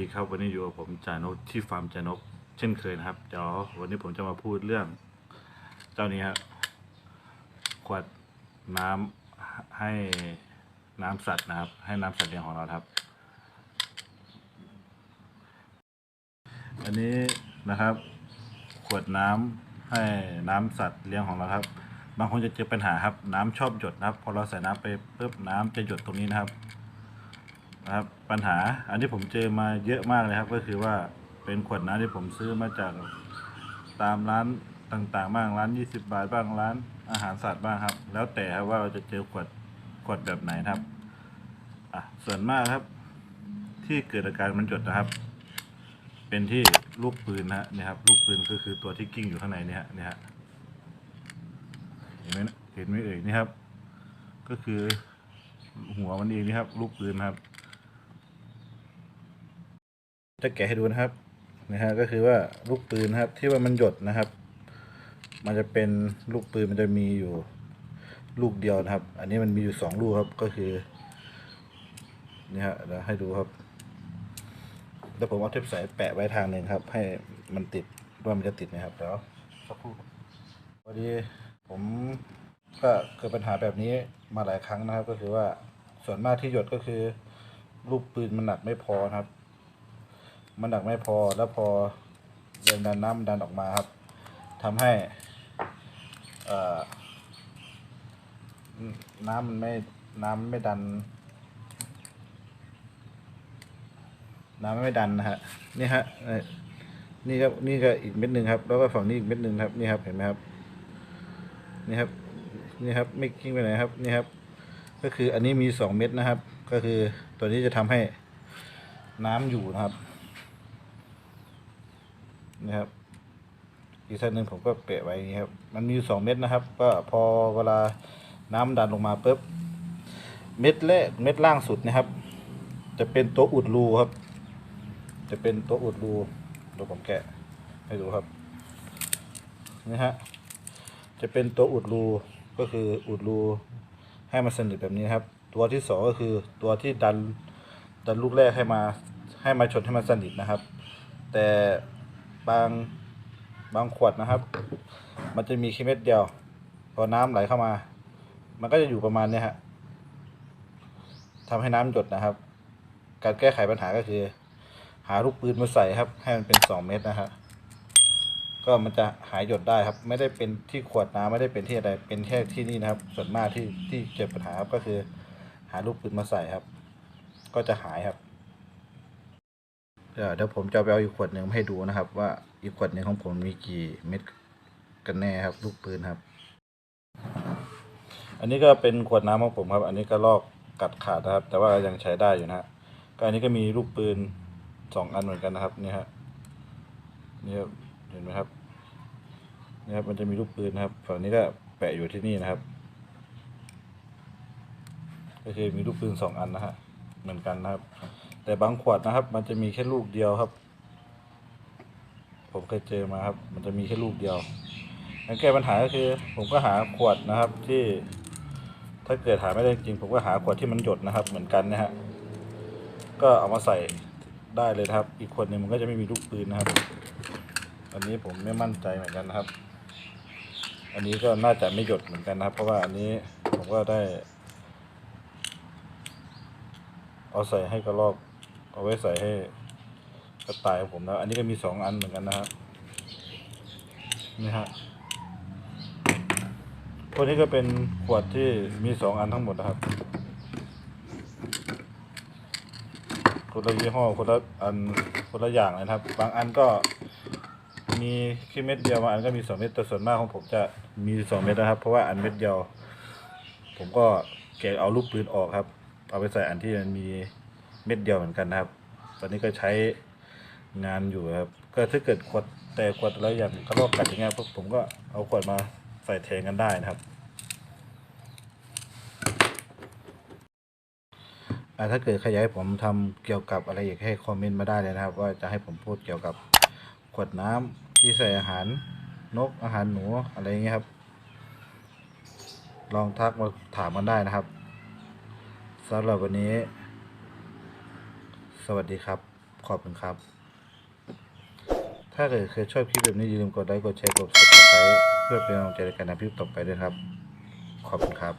สวัสดีครับวันนี้อยู่กับผมจานกที่ฟาร์มจานกเช่นเคยนะครับเดี๋ยววันนี้ผมจะมาพูดเรื่อง เจ้านี้ครับขวดน้ำให้น้ำสัตว์นะครับ ให้น้ำสัตว์เลี้ยงของเราครับ อันนี้นะครับ ขวดน้ำให้น้ำสัตว์เลี้ยงของเราครับ บางคนจะเจอปัญหาครับ น้ำชอบหยดนะครับ พอเราใส่น้ำไปปุ๊บน้ำจะหยดตรงนี้นะครับ นะครับ ปัญหาอันที่ผมเจอมาเยอะมากเลยครับ ก็คือว่าเป็นขวดน้ำที่ผมซื้อมาจากตามร้านต่างๆ บ้างร้าน 20 บาทบ้างร้านอาหารสัตว์บ้างครับ แล้วแต่ครับว่าเราจะเจอขวดขวดแบบไหนครับอะส่วนมากครับ ที่เกิดอาการมันหยดนะครับ เป็นที่ลูกปืนนะนี่ครับลูกปืนก็คือตัวที่กิ้งอยู่ข้างในนี่ฮะนี่ฮะเห็นไหมเห็นไหมเอ่ยนี่ครับ ก็คือหัวมันเองนี่ครับ ลูกปืนครับ จะแกะให้ดูนะครับนะฮะก็คือว่าลูกปืนนะครับที่ว่ามันหยดนะครับ มันจะเป็นลูกปืนมันจะมีอยู่ลูกเดียวนะครับ อันนี้มันมีอยู่สองลูกครับก็คือนี่ฮะเดี๋ยวให้ดูครับแล้วผมเอาเทปใสแปะไว้ทางหนึ่งครับ ให้มันติดว่ามันจะติดไหมครับเดี๋ยวสักครู่พอดีผมก็เกิดปัญหาแบบนี้มาหลายครั้งนะครับ ก็คือว่าส่วนมากที่หยดก็คือ ลูกปืนมันหนักไม่พอครับ มันหนักไม่พอแล้วพอแรงดันน้ำดันออกมาครับทำให้น้ำมันไม่น้ำไม่ดัน น้ำไม่ดันนะฮะนี่ฮะนี่ครับนี่ก็อีกเม็ดหนึ่งครับ แล้วก็ฝั่งนี้อีกเม็ดหนึ่งครับนี่ครับเห็นไหมครับนี่ครับนี่ครับไม่กิ้งไปไหนครับนี่ครับ ก็คืออันนี้มีสองเม็ดนะครับ ก็คือตัวนี้จะทำให้น้ำอยู่นะครับ นะครับ อีกท่านหนึ่งผมก็เปะไว้นี้ครับ มันมีสองเม็ดนะครับ ก็พอเวลาน้ำดันลงมาปุ๊บเม็ดแรกเม็ดล่างสุดนะครับ จะเป็นตัวอุดรูครับ จะเป็นตัวอุดรูเดี๋ยวผมแกะให้ดูครับนี่ฮะจะเป็นตัวอุดรูก็คืออุดรูให้มันสนิทแบบนี้ครับ ตัวที่สองก็คือตัวที่ดันดันลูกแรกให้มาให้มาชนให้มันสนิทนะครับ แต่ บางบางขวดนะครับ มันจะมีแค่เม็ดเดียว พอน้ำไหลเข้ามา มันก็จะอยู่ประมาณเนี้ยฮะทำให้น้ำหยดนะครับ การแก้ไขปัญหาก็คือ หาลูกปืนมาใส่ครับ ให้มันเป็นสองเม็ดนะฮะก็มันจะหายหยดได้ครับ ไม่ได้เป็นที่ขวดน้ำไม่ได้เป็นที่อะไรเป็นแค่ที่นี่นะครับ ส่วนมากที่ที่เจอปัญหาครับก็คือ หาลูกปืนมาใส่ครับ ก็จะหายครับ เดี๋ยวเดี๋ยวผมจะไปเอาอีกขวดหนึ่งมาให้ดูนะครับ ว่าอีกขวดหนึ่งของผมมีกี่เม็ดกันแน่ครับลูกปืนครับ อันนี้ก็เป็นขวดน้ำของผมครับ อันนี้ก็ลอกกัดขาดนะครับ แต่ว่ายังใช้ได้อยู่นะฮะก็อันนี้ก็มีลูกปืนสองอันเหมือนกันนะครับนี่ฮะนี่ครับเห็นไหมครับนี่ครับมันจะมีลูกปืนนะครับฝั่งนี้ก็แปะอยู่ที่นี่นะครับ ก็คือมีลูกปืนสองอันนะฮะเหมือนกันนะครับ แต่บางขวดนะครับ มันจะมีแค่ลูกเดียวครับ ผมเคยเจอมาครับ มันจะมีแค่ลูกเดียวการแก้ปัญหาก็คือ ผมก็หาขวดนะครับ ที่ ถ้าเกิดหาไม่ได้จริง ผมก็หาขวดที่มันหยดนะครับ เหมือนกันนะฮะก็เอามาใส่ได้เลยครับ อีกขวดหนึ่งมันก็จะไม่มีลูกปืนนะครับ อันนี้ผมไม่มั่นใจเหมือนกันนะครับ อันนี้ก็น่าจะไม่หยดเหมือนกันนะครับ เพราะว่าอันนี้ผมก็ได้ เอาใส่ให้กระรอก เอาไว้ใส่ให้กระต่ายของผมนะอันนี้ก็มีสองอันเหมือนกันนะครับนี่ฮะพวกนี้ก็เป็นขวดที่มีสองอันทั้งหมดนะครับคนละยี่ห้อคนละอันคนละอย่างเลยนะครับ บางอันก็มีแค่เม็ดเดียวบางอันก็มีสองเม็ดแต่ส่วนมากของผมจะมีสองเม็ดนะครับ เพราะว่าอันเม็ดเดียว ผมก็แกะเอาลูกปืนออกครับ เอาไปใส่อันที่มันมี เม็ดเดียวเหมือนกันนะครับ ตอนนี้ก็ใช้งานอยู่ครับ ก็ถ้าเกิดขวดแต่ขวดอะไรอย่างกระรอกกัดอย่างเงี้ยพวกผมก็เอาขวดมาใส่แทนกันได้นะครับอ่าถ้าเกิดใครอยากให้ผมทำเกี่ยวกับอะไรอยากให้คอมเมนต์มาได้เลยนะครับ ว่าจะให้ผมพูดเกี่ยวกับขวดน้ำที่ใส่อาหารนกอาหารหนูอะไรอย่างเงี้ยครับ ลองทักมาถามกันได้นะครับสำหรับวันนี้ วัสดีครับ ขอบคุณครับ ถ้าเกิดเคยชอบคลิปแบบนี้อย่าลืมกดไลค์กดแชร์กด subscribe เพื่อเป็นกำลังใจในการทำคลิปต่อไปด้วยครับ ขอบคุณครับ